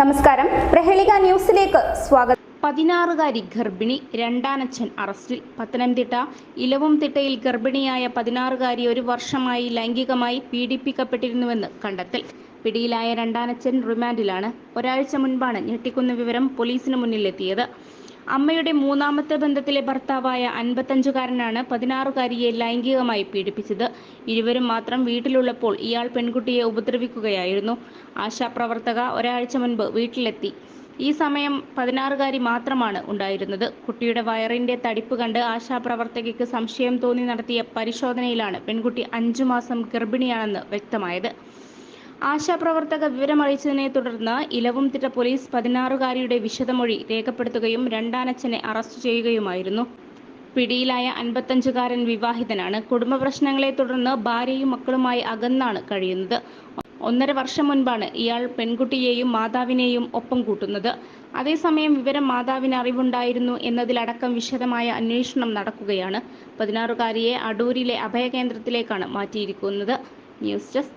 നമസ്കാരം. പ്രഹേളിക ന്യൂസിലേക്ക് സ്വാഗതം. പതിനാറുകാരി ഗർഭിണി രണ്ടാനച്ഛൻ അറസ്റ്റിൽ. പത്തനംതിട്ട ഇലവും തിട്ടയിൽ ഗർഭിണിയായ പതിനാറുകാരി ഒരു വർഷമായി ലൈംഗികമായി പീഡിപ്പിക്കപ്പെട്ടിരുന്നുവെന്ന് കണ്ടെത്തൽ. പിടിയിലായ രണ്ടാനച്ഛൻ റിമാൻഡിലാണ്. ഒരാഴ്ച മുൻപാണ് ഞെട്ടിക്കുന്ന വിവരം പോലീസിന് മുന്നിലെത്തിയത്. അമ്മയുടെ മൂന്നാമത്തെ ബന്ധത്തിലെ ഭർത്താവായ അൻപത്തഞ്ചുകാരനാണ് പതിനാറുകാരിയെ ലൈംഗികമായി പീഡിപ്പിച്ചത്. ഇരുവരും മാത്രം വീട്ടിലുള്ളപ്പോൾ ഇയാൾ പെൺകുട്ടിയെ ഉപദ്രവിക്കുകയായിരുന്നു. ആശാപ്രവർത്തക ഒരാഴ്ച മുൻപ് വീട്ടിലെത്തി. ഈ സമയം പതിനാറുകാരി മാത്രമാണ് ഉണ്ടായിരുന്നത്. കുട്ടിയുടെ വയറിന്റെ തടിപ്പ് കണ്ട് ആശാപ്രവർത്തകയ്ക്ക് സംശയം തോന്നി നടത്തിയ പരിശോധനയിലാണ് പെൺകുട്ടി അഞ്ചു മാസം ഗർഭിണിയാണെന്ന് വ്യക്തമായത്. ആശാപ്രവർത്തക വിവരമറിയിച്ചതിനെ തുടർന്ന് ഇലവുംതിട്ട പോലീസ് പതിനാറുകാരിയുടെ വിശദമൊഴി രേഖപ്പെടുത്തുകയും രണ്ടാനച്ഛനെ അറസ്റ്റ് ചെയ്യുകയുമായിരുന്നു. പിടിയിലായ അൻപത്തഞ്ചുകാരൻ വിവാഹിതനാണ്. കുടുംബ പ്രശ്നങ്ങളെ തുടർന്ന് ഭാര്യയും മക്കളുമായി അകന്നാണ് കഴിയുന്നത്. ഒന്നര വർഷം മുൻപാണ് ഇയാൾ പെൺകുട്ടിയെയും മാതാവിനെയും ഒപ്പം കൂട്ടുന്നത്. അതേസമയം വിവരം മാതാവിന് അറിവുണ്ടായിരുന്നു എന്നതിലടക്കം വിശദമായ അന്വേഷണം നടക്കുകയാണ്. പതിനാറുകാരിയെ അടൂരിലെ അഭയകേന്ദ്രത്തിലേക്കാണ് മാറ്റിയിരിക്കുന്നത്. News desk